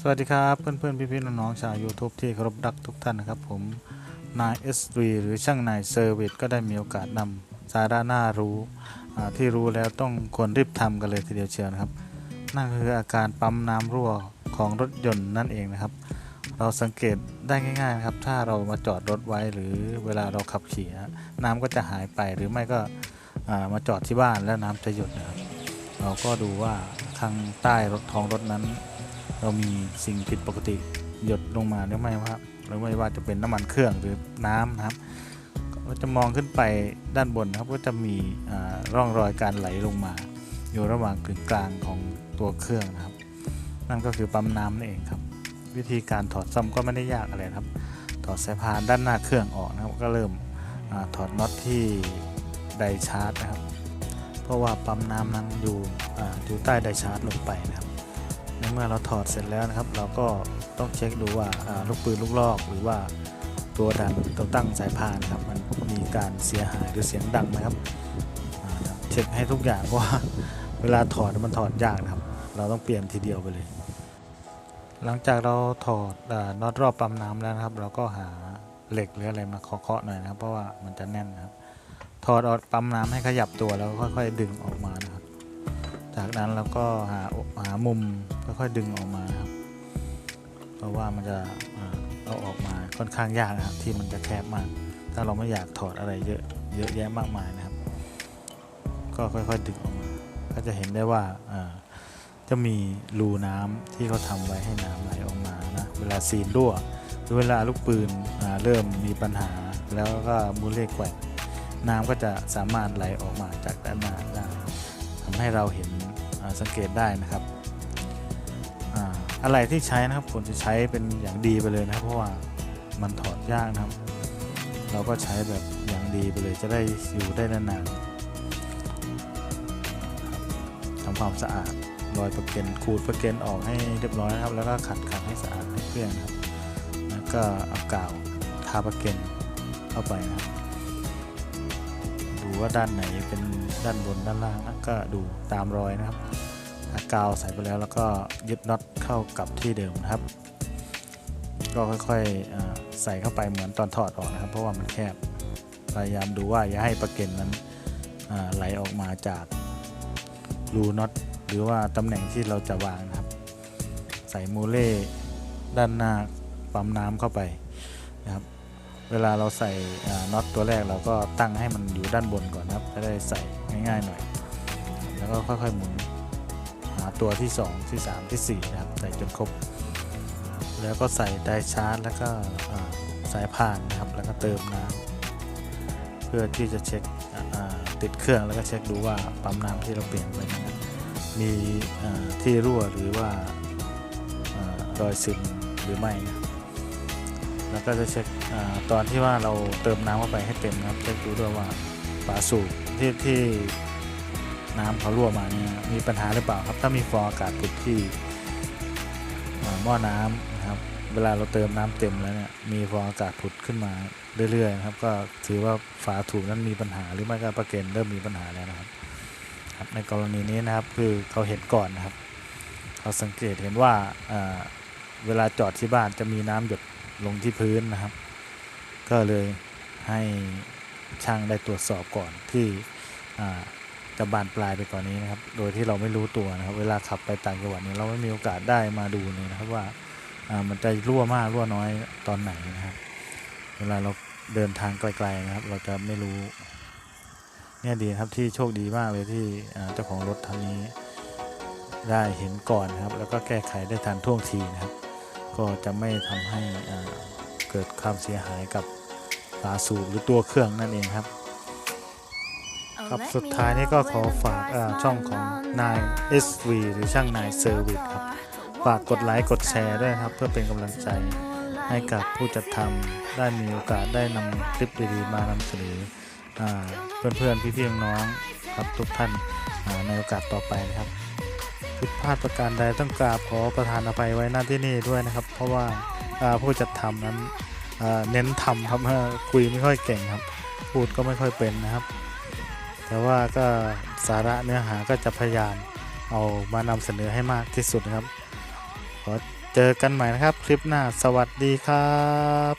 สวัสดีครับ เพื่อนๆ พี่ๆ น้องๆ ชาว YouTube ที่เคารพรักทุกท่านนะครับ ผมนาย SV หรือช่างนายเซอร์วิสก็ได้มีโอกาสนำสาระน่ารู้ที่รู้แล้วต้องควรรีบทำกันเลยทีเดียวเชียวนะครับ นั่นคืออาการปั๊มน้ำรั่วของรถยนต์นั่นเองนะครับ เราสังเกตได้ง่ายๆนะครับถ้าเรามาจอดรถไว้หรือเวลาเราขับขี่นะน้ำก็จะหายไปหรือไม่ก็มาจอดที่บ้านแล้วน้ำจะหยุดนะครับ เราก็ดูว่าข้างใต้รถท้องรถนั้น เรามีสิ่งผิดปกติหยดลงมาหรือไม่ครับหรือไม่ว่าจะเป็นน้ำมันเครื่องหรือน้ำนะครับก็จะมองขึ้นไปด้านบนนะครับก็จะมีร่องรอยการไหลลงมา อยู่ระหว่างกึ่งกลางของตัวเครื่องนะครับ นั่นก็คือปั๊มน้ำนั่นเองครับ วิธีการถอดซ่อมก็ไม่ได้ยากอะไรครับ ถอดสายพานด้านหน้าเครื่องออกนะครับ ก็เริ่มอถอดน็อตที่ไดชาร์จนะครับ เพราะว่าปั๊มน้ำนั้นอยู่อาอยู่ใต้ไดชาร์จลงไปนะครับ มื่อเราถอดเสร็จแล้วนะครับ เราก็ต้องเช็คดูว่าลูกปืนลูกลอกหรือว่าตัวดันตัวตั้งสายพานครับมันมีการเสียหายหรือเสียงดังไหมครับเช็คให้ทุกอย่างเพราะว่าเวลาถอดมันถอดยากนะครับ เราต้องเปลี่ยนทีเดียวไปเลย หลังจากเราถอดอน็อตรอบปั๊มน้ำแล้วนะครับ เราก็หาเหล็กหรืออะไรมาเคาะๆหน่อยนะครับ เพราะว่ามันจะแน่นนะครับ ถอดออกปั๊มน้ำให้ขยับตัวแล้วค่อยๆดึงออกมานะครับ จากนั้นเราก็หาหามุม ค่อยๆดึงออกมาครับ เพราะว่ามันจะเอาออกมาค่อนข้างยากนะครับ ที่มันจะแคบมาก ถ้าเราไม่อยากถอดอะไรเยอะเยอะแยะมากมายนะครับ ก็ค่อยๆดึงออกมา ก็จะเห็นได้ว่าจะมีรูน้ำที่เขาทำไว้ให้น้ำไหลออกมานะเวลาซีนรั่วหรือเวลาลูกปืนเริ่มมีปัญหา แล้วก็มูลเลขแกว่งน้ำก็จะสามารถไหลออกมาจากด้านหน้าได้ทำให้เราเห็นสังเกตได้นะครับ อะไรที่ใช้นะครับผมจะใช้เป็นอย่างดีไปเลยนะเพราะว่ามันถอดยากนะครับ เราก็ใช้แบบอย่างดีไปเลยจะได้อยู่ได้นานๆทำความสะอาดรอยประเก็นขูดประเก็นออกให้เรียบร้อยนะครับ แล้วก็ขัดขัดให้สะอาดให้เครื่องครับ แล้วก็เอากาวทาประเก็นเข้าไปนะครับดูว่าด้านไหนเป็นด้านบนด้านล่างนะก็ดูตามรอยนะครับ กาวใส่ไปแล้วแล้วก็ยึดน็อตเข้ากับที่เดิมนะครับ ก็ค่อยๆอ่าใส่เข้าไปเหมือนตอนถอดออกนะครับ เพราะว่ามันแคบพยายามดูว่าอย่าให้ประเก็นนั้นไหลออกมาจากรูน็อตหรือว่าตำแหน่งที่เราจะวางนะครับ ใส่มูเล่ด้านหน้าปั๊มน้ำเข้าไปนะครับ เวลาเราใส่น็อตตัวแรกเราก็ตั้งให้มันอยู่ด้านบนก่อนนะครับจะได้ใส่ง่ายๆหน่อย แล้วก็ค่อยๆหมุน หาตัวที่ 2 ที่ 3 ที่ 4 นะครับ ใส่จนครบ แล้วก็ใส่ไดชาร์จ แล้วก็สายพานนะครับ แล้วก็เติมน้ำเพื่อที่จะเช็คติดเครื่องแล้วก็เช็คดูว่าปั๊มน้ำที่เราเปลี่ยนไปนะมีที่รั่วหรือว่าออรอยซึมหรือไม่นะแล้วก็จะเช็คอตอนที่ว่าเราเติมน้ำเข้าไปให้เต็มนะครับเช็คดูด้วยว่าฝาสูบที่ที่ น้ำเขารั่วมาเนี่ยมีปัญหาหรือเปล่าครับ ถ้ามีฟองอากาศติดที่หม้อน้ำนะครับ เวลาเราเติมน้ำเต็มแล้วเนี่ยมีฟองอากาศผุดขึ้นมาเรื่อยๆนะครับ ก็ถือว่าฝาถูกนั้นมีปัญหาหรือไม่ก็ประเก็นเริ่มมีปัญหาแล้วนะครับครับในกรณีนี้นะครับคือเขาเห็นก่อนนะครับ เขาสังเกตเห็นว่าเวลาจอดที่บ้านจะมีน้ำหยดลงที่พื้นนะครับ ก็เลยให้ช่างได้ตรวจสอบก่อนที่ จะบานปลายไปกว่อนนี้นะครับ โดยที่เราไม่รู้ตัวนะครับ เวลาขับไปต่างจังหวัดเนี่ยเราไม่มีโอกาสได้มาดูเลยนะครับว่ามันจะรั่วมากรั่วน้อยตอนไหนนะครับ เวลาเราเดินทางไกลๆนะครับ เราจะไม่รู้เนี่ยดีครับที่โชคดีมากเลยที่เจ้าของรถท่านนี้ได้เห็นก่อนนะครับ แล้วก็แก้ไขได้ทันท่วงทีนะครับ ก็จะไม่ทำให้เกิดความเสียหายกับฝาสูบหรือตัวเครื่องนั่นเองครับ ครับสุดท้ายนี้ก็ขอฝากช่องของนาย SV หรือช่างนายเซอร์วิสครับ ฝากกดไลค์กดแชร์ด้วยครับ เพื่อเป็นกำลังใจให้กับผู้จัดทำได้มีโอกาสได้นำคลิปดีๆมานำเสนออ่าเพื่อนๆพี่ๆน้องๆครับทุกท่านในโอกาสต่อไปนะครับผิดพลาดประการใดต้องกราบขอประทานอภัยไว้หน้าที่นี่ด้วยนะครับ เพราะว่าผู้จัดทำนั้นเน้นทำครับคุยไม่ค่อยเก่งครับ พูดก็ไม่ค่อยเป็นนะครับ แต่ว่าก็สาระเนื้อหาก็จะพยายามเอามานำเสนอให้มากที่สุดนะครับ ขอเจอกันใหม่นะครับ คลิปหน้าสวัสดีครับ